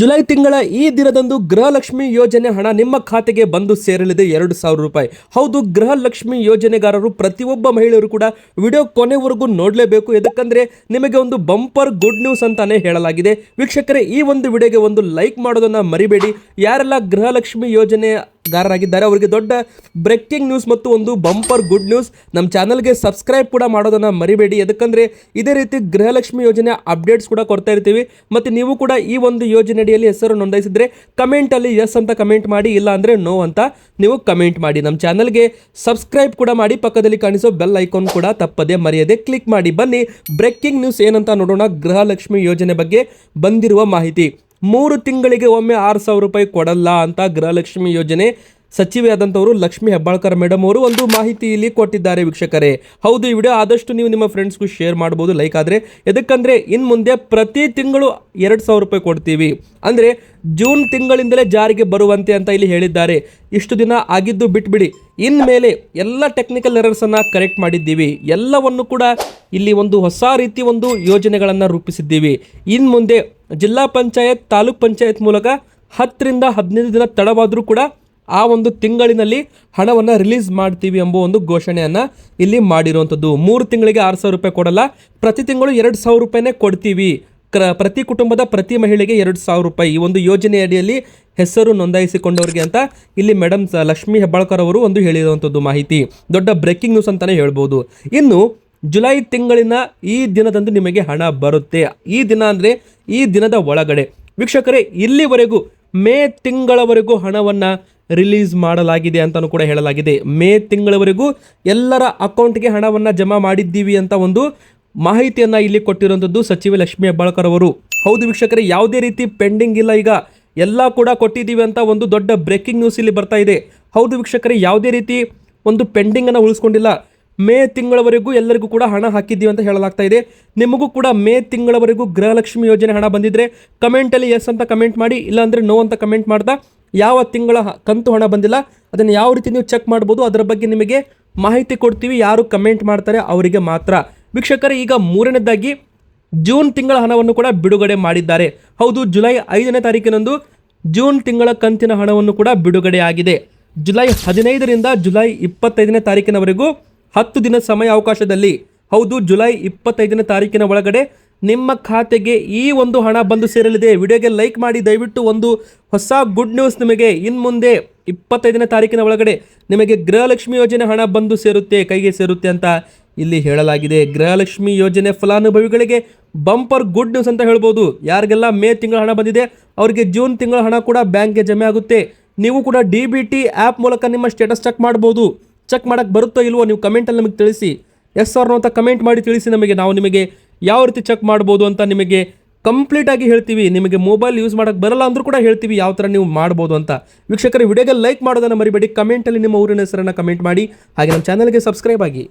July ತಿಂಗಳ ಈ ದಿನದಂದು ಗೃಹಲಕ್ಷ್ಮಿ ಯೋಜನೆ ಹಣ ನಿಮ್ಮ ಖಾತೆಗೆ ಬಂದು ಸೇರಲಿದೆ ಎರಡು ಸಾವಿರ ರೂಪಾಯಿ. ಹೌದು, ಗೃಹಲಕ್ಷ್ಮಿ ಯೋಜನೆಗಾರರು ಪ್ರತಿಯೊಬ್ಬ ಮಹಿಳೆಯರು ಕೂಡ ವಿಡಿಯೋ ಕೊನೆವರೆಗೂ ನೋಡಲೇಬೇಕು. ಯಾಕಂದ್ರೆ ನಿಮಗೆ ಒಂದು ಬಂಪರ್ ಗುಡ್ ನ್ಯೂಸ್ ಅಂತಾನೆ ಹೇಳಲಾಗಿದೆ. ವೀಕ್ಷಕರೇ, ಈ ಒಂದು ವಿಡಿಯೋಗೆ ಒಂದು ಲೈಕ್ ಮಾಡೋದನ್ನ ಮರಿಬೇಡಿ. ಯಾರೆಲ್ಲ ಗೃಹಲಕ್ಷ್ಮಿ ಯೋಜನೆ ಗಾರರಾಗಿದ್ದಾರೆ. ಅವರಿಗೆ ದೊಡ್ಡ ಬ್ರೇಕಿಂಗ್ ನ್ಯೂಸ್ ಮತ್ತು ಒಂದು ಬಂಪರ್ ಗುಡ್ ನ್ಯೂಸ್ ನಮ್ಮ ಚಾನಲ್ಗೆ ಸಬ್ಸ್ಕ್ರೈಬ್ ಕೂಡ ಮಾಡೋದನ್ನು ಮರಿಬೇಡಿ. ಯಾಕಂದರೆ ಇದೇ ರೀತಿ ಗೃಹಲಕ್ಷ್ಮಿ ಯೋಜನೆ ಅಪ್ಡೇಟ್ಸ್ ಕೂಡ ಕೊಡ್ತಾ ಇರ್ತೀವಿ. ಮತ್ತು ನೀವು ಕೂಡ ಈ ಒಂದು ಯೋಜನೆ ಅಡಿಯಲ್ಲಿ ಹೆಸರು ನೋಂದಾಯಿಸಿದರೆ ಕಮೆಂಟಲ್ಲಿ ಎಸ್ ಅಂತ ಕಮೆಂಟ್ ಮಾಡಿ, ಇಲ್ಲ ಅಂದರೆ ನೋ ಅಂತ ನೀವು ಕಮೆಂಟ್ ಮಾಡಿ. ನಮ್ಮ ಚಾನಲ್ಗೆ ಸಬ್ಸ್ಕ್ರೈಬ್ ಕೂಡ ಮಾಡಿ, ಪಕ್ಕದಲ್ಲಿ ಕಾಣಿಸೋ ಬೆಲ್ ಐಕಾನ್ ಕೂಡ ತಪ್ಪದೆ ಮರೆಯದೆ ಕ್ಲಿಕ್ ಮಾಡಿ. ಬನ್ನಿ ಬ್ರೇಕಿಂಗ್ ನ್ಯೂಸ್ ಏನಂತ ನೋಡೋಣ ಗೃಹಲಕ್ಷ್ಮಿ ಯೋಜನೆ ಬಗ್ಗೆ ಬಂದಿರುವ ಮಾಹಿತಿ. ಮೂರು ತಿಂಗಳಿಗೆ ಒಮ್ಮೆ ಆರು ಸಾವಿರ ರೂಪಾಯಿ ಕೊಡಲ್ಲ ಅಂತ ಗೃಹಲಕ್ಷ್ಮಿ ಯೋಜನೆ ಸಚಿವೆ ಆದಂಥವರು ಲಕ್ಷ್ಮಿ ಹೆಬ್ಬಾಳ್ಕರ್ ಮೇಡಮ್ ಅವರು ಒಂದು ಮಾಹಿತಿ ಇಲ್ಲಿ ಕೊಟ್ಟಿದ್ದಾರೆ ವೀಕ್ಷಕರೇ. ಹೌದು, ಈ ವಿಡಿಯೋ ಆದಷ್ಟು ನೀವು ನಿಮ್ಮ ಫ್ರೆಂಡ್ಸ್ಗೂ ಶೇರ್ ಮಾಡ್ಬೋದು ಲೈಕ್ ಆದರೆ ಎದಕ್ಕಂದ್ರೆ ಇನ್ನು ಮುಂದೆ ಪ್ರತಿ ತಿಂಗಳು ಎರಡು ಸಾವಿರ ರೂಪಾಯಿ ಕೊಡ್ತೀವಿ. ಅಂದರೆ ಜೂನ್ ತಿಂಗಳಿಂದಲೇ ಜಾರಿಗೆ ಬರುವಂತೆ ಅಂತ ಇಲ್ಲಿ ಹೇಳಿದ್ದಾರೆ. ಇಷ್ಟು ದಿನ ಆಗಿದ್ದು ಬಿಟ್ಬಿಡಿ. ಇನ್ಮೇಲೆ ಎಲ್ಲ ಟೆಕ್ನಿಕಲ್ ಎರರ್ಸನ್ನು ಕರೆಕ್ಟ್ ಮಾಡಿದ್ದೀವಿ. ಎಲ್ಲವನ್ನು ಕೂಡ ಇಲ್ಲಿ ಒಂದು ಹೊಸ ರೀತಿ ಒಂದು ಯೋಜನೆಗಳನ್ನು ರೂಪಿಸಿದ್ದೀವಿ. ಇನ್ನು ಮುಂದೆ ಜಿಲ್ಲಾ ಪಂಚಾಯತ್, ತಾಲೂಕ್ ಪಂಚಾಯತ್ ಮೂಲಕ ಹತ್ತರಿಂದ ಹದಿನೈದು ದಿನ ತಡವಾದರೂ ಕೂಡ ಆ ಒಂದು ತಿಂಗಳಿನಲ್ಲಿ ಹಣವನ್ನು ರಿಲೀಸ್ ಮಾಡ್ತೀವಿ ಎಂಬ ಒಂದು ಘೋಷಣೆಯನ್ನು ಇಲ್ಲಿ ಮಾಡಿರುವಂಥದ್ದು. ಮೂರು ತಿಂಗಳಿಗೆ ಆರು ಸಾವಿರ ರೂಪಾಯಿ ಕೊಡಲ್ಲ, ಪ್ರತಿ ತಿಂಗಳು ಎರಡು ಸಾವಿರ ರೂಪಾಯಿನೇ ಕೊಡ್ತೀವಿ. ಕ್ರ, ಪ್ರತಿ ಕುಟುಂಬದ ಪ್ರತಿ ಮಹಿಳೆಗೆ ಎರಡು ಸಾವಿರ ರೂಪಾಯಿ. ಈ ಒಂದು ಯೋಜನೆ ಅಡಿಯಲ್ಲಿ ಹೆಸರು ನೋಂದಾಯಿಸಿಕೊಂಡವರಿಗೆ ಅಂತ ಇಲ್ಲಿ ಮೇಡಮ್ ಲಕ್ಷ್ಮಿ ಹೆಬ್ಬಾಳ್ಕರ್ ಅವರು ಒಂದು ಹೇಳಿರುವಂಥದ್ದು ಮಾಹಿತಿ. ದೊಡ್ಡ ಬ್ರೇಕಿಂಗ್ ನ್ಯೂಸ್ ಅಂತಲೇ ಹೇಳ್ಬೋದು. ಇನ್ನು ಜುಲೈ ತಿಂಗಳಿನ ಈ ದಿನದಂದು ನಿಮಗೆ ಹಣ ಬರುತ್ತೆ. ಈ ದಿನ ಅಂದರೆ ಈ ದಿನದ ಒಳಗಡೆ. ವೀಕ್ಷಕರೇ, ಇಲ್ಲಿವರೆಗೂ ಮೇ ತಿಂಗಳವರೆಗೂ ಹಣವನ್ನು ರಿಲೀಸ್ ಮಾಡಲಾಗಿದೆ ಅಂತಲೂ ಕೂಡ ಹೇಳಲಾಗಿದೆ. ಮೇ ತಿಂಗಳವರೆಗೂ ಎಲ್ಲರ ಅಕೌಂಟ್ಗೆ ಹಣವನ್ನು ಜಮಾ ಮಾಡಿದ್ದೀವಿ ಅಂತ ಒಂದು ಮಾಹಿತಿಯನ್ನು ಇಲ್ಲಿ ಕೊಟ್ಟಿರುವಂಥದ್ದು ಸಚಿವೆ ಲಕ್ಷ್ಮೀ ಹೆಬ್ಬಾಳ್ಕರ್ ಅವರು. ಹೌದು ವೀಕ್ಷಕರೇ, ಯಾವುದೇ ರೀತಿ ಪೆಂಡಿಂಗ್ ಇಲ್ಲ ಈಗ. ಎಲ್ಲ ಕೂಡ ಕೊಟ್ಟಿದ್ದೀವಿ ಅಂತ ಒಂದು ದೊಡ್ಡ ಬ್ರೇಕಿಂಗ್ ನ್ಯೂಸ್ ಇಲ್ಲಿ ಬರ್ತಾ ಇದೆ. ಹೌದು ವೀಕ್ಷಕರೇ, ಯಾವುದೇ ರೀತಿ ಒಂದು ಪೆಂಡಿಂಗನ್ನು ಉಳಿಸ್ಕೊಂಡಿಲ್ಲ. ಮೇ ತಿಂಗಳವರೆಗೂ ಎಲ್ಲರಿಗೂ ಕೂಡ ಹಣ ಹಾಕಿದ್ದೀವಿ ಅಂತ ಹೇಳಲಾಗ್ತಾ ಇದೆ. ನಿಮಗೂ ಕೂಡ ಮೇ ತಿಂಗಳವರೆಗೂ ಗೃಹಲಕ್ಷ್ಮಿ ಯೋಜನೆ ಹಣ ಬಂದಿದ್ರೆ ಕಮೆಂಟಲ್ಲಿ ಎಸ್ ಅಂತ ಕಮೆಂಟ್ ಮಾಡಿ, ಇಲ್ಲಾಂದರೆ ನೋ ಅಂತ ಕಮೆಂಟ್ ಮಾಡ್ತಾ ಯಾವ ತಿಂಗಳ ಕಂತು ಹಣ ಬಂದಿಲ್ಲ, ಅದನ್ನು ಯಾವ ರೀತಿ ನೀವು ಚೆಕ್ ಮಾಡ್ಬೋದು, ಅದರ ಬಗ್ಗೆ ನಿಮಗೆ ಮಾಹಿತಿ ಕೊಡ್ತೀವಿ. ಯಾರು ಕಮೆಂಟ್ ಮಾಡ್ತಾರೆ ಅವರಿಗೆ ಮಾತ್ರ. ವೀಕ್ಷಕರೇ, ಈಗ ಮೂರನೇದಾಗಿ ಜೂನ್ ತಿಂಗಳ ಹಣವನ್ನು ಕೂಡ ಬಿಡುಗಡೆ ಮಾಡಿದ್ದಾರೆ. ಹೌದು, ಜುಲೈ ಐದನೇ ತಾರೀಕಿನಂದು ಜೂನ್ ತಿಂಗಳ ಕಂತಿನ ಹಣವನ್ನು ಕೂಡ ಬಿಡುಗಡೆ ಆಗಿದೆ. ಜುಲೈ ಹದಿನೈದರಿಂದ ಜುಲೈ ಇಪ್ಪತ್ತೈದನೇ ತಾರೀಕಿನವರೆಗೂ ಹತ್ತು ದಿನ ಸಮಯ ಅವಕಾಶದಲ್ಲಿ ಹೌದು, ಜುಲೈ ಇಪ್ಪತ್ತೈದನೇ ತಾರೀಕಿನ ಒಳಗಡೆ ನಿಮ್ಮ ಖಾತೆಗೆ ಈ ಒಂದು ಹಣ ಬಂದು ಸೇರಲಿದೆ. ವಿಡಿಯೋಗೆ ಲೈಕ್ ಮಾಡಿ, ದಯವಿಟ್ಟು ಒಂದು ಹೊಸ ಗುಡ್ ನ್ಯೂಸ್ ನಿಮಗೆ ಇನ್ನು ಮುಂದೆ ಇಪ್ಪತ್ತೈದನೇ ತಾರೀಕಿನ ಒಳಗಡೆ ನಿಮಗೆ ಗೃಹಲಕ್ಷ್ಮಿ ಯೋಜನೆ ಹಣ ಬಂದು ಸೇರುತ್ತೆ, ಕೈಗೆ ಸೇರುತ್ತೆ ಅಂತ ಇಲ್ಲಿ ಹೇಳಲಾಗಿದೆ. ಗೃಹಲಕ್ಷ್ಮಿ ಯೋಜನೆ ಫಲಾನುಭವಿಗಳಿಗೆ ಬಂಪರ್ ಗುಡ್ ನ್ಯೂಸ್ ಅಂತ ಹೇಳ್ಬೋದು. ಯಾರಿಗೆಲ್ಲ ಮೇ ತಿಂಗಳ ಹಣ ಬಂದಿದೆ, ಅವರಿಗೆ ಜೂನ್ ತಿಂಗಳ ಹಣ ಕೂಡ ಬ್ಯಾಂಕ್ಗೆ ಜಮೆ ಆಗುತ್ತೆ. ನೀವು ಕೂಡ ಡಿ ಬಿ ಟಿ ಆ್ಯಪ್ ಮೂಲಕ ನಿಮ್ಮ ಸ್ಟೇಟಸ್ ಚೆಕ್ ಮಾಡ್ಬೋದು. ಚೆಕ್ ಮಾಡೋಕ್ಕೆ ಬರುತ್ತೋ ಇಲ್ವೋ ನೀವು ಕಮೆಂಟಲ್ಲಿ ನಮಗೆ ತಿಳಿಸಿ. ಎಸ್ ಅವ್ರನ್ನ ಅಂತ ಕಮೆಂಟ್ ಮಾಡಿ ತಿಳಿಸಿ ನಮಗೆ. ನಾವು ನಿಮಗೆ ಯಾವ ರೀತಿ ಚೆಕ್ ಮಾಡ್ಬೋದು ಅಂತ ನಿಮಗೆ ಕಂಪ್ಲೀಟಾಗಿ ಹೇಳ್ತೀವಿ. ನಿಮಗೆ ಮೊಬೈಲ್ ಯೂಸ್ ಮಾಡೋಕ್ಕೆ ಬರಲ್ಲ ಅಂದರೂ ಕೂಡ ಹೇಳ್ತೀವಿ ಯಾವ ಥರ ನೀವು ಮಾಡ್ಬೋದು ಅಂತ. ವೀಕ್ಷಕರ ವಿಡಿಯೋಗೆ ಲೈಕ್ ಮಾಡೋದನ್ನು ಮರಿಬೇಡಿ. ಕಮೆಂಟಲ್ಲಿ ನಿಮ್ಮ ಊರಿನ ಹೆಸರನ್ನು ಕಮೆಂಟ್ ಮಾಡಿ. ಹಾಗೆ ನಮ್ಮ ಚಾನಲ್ಗೆ ಸಬ್ಸ್ಕ್ರೈಬ್ ಆಗಿ.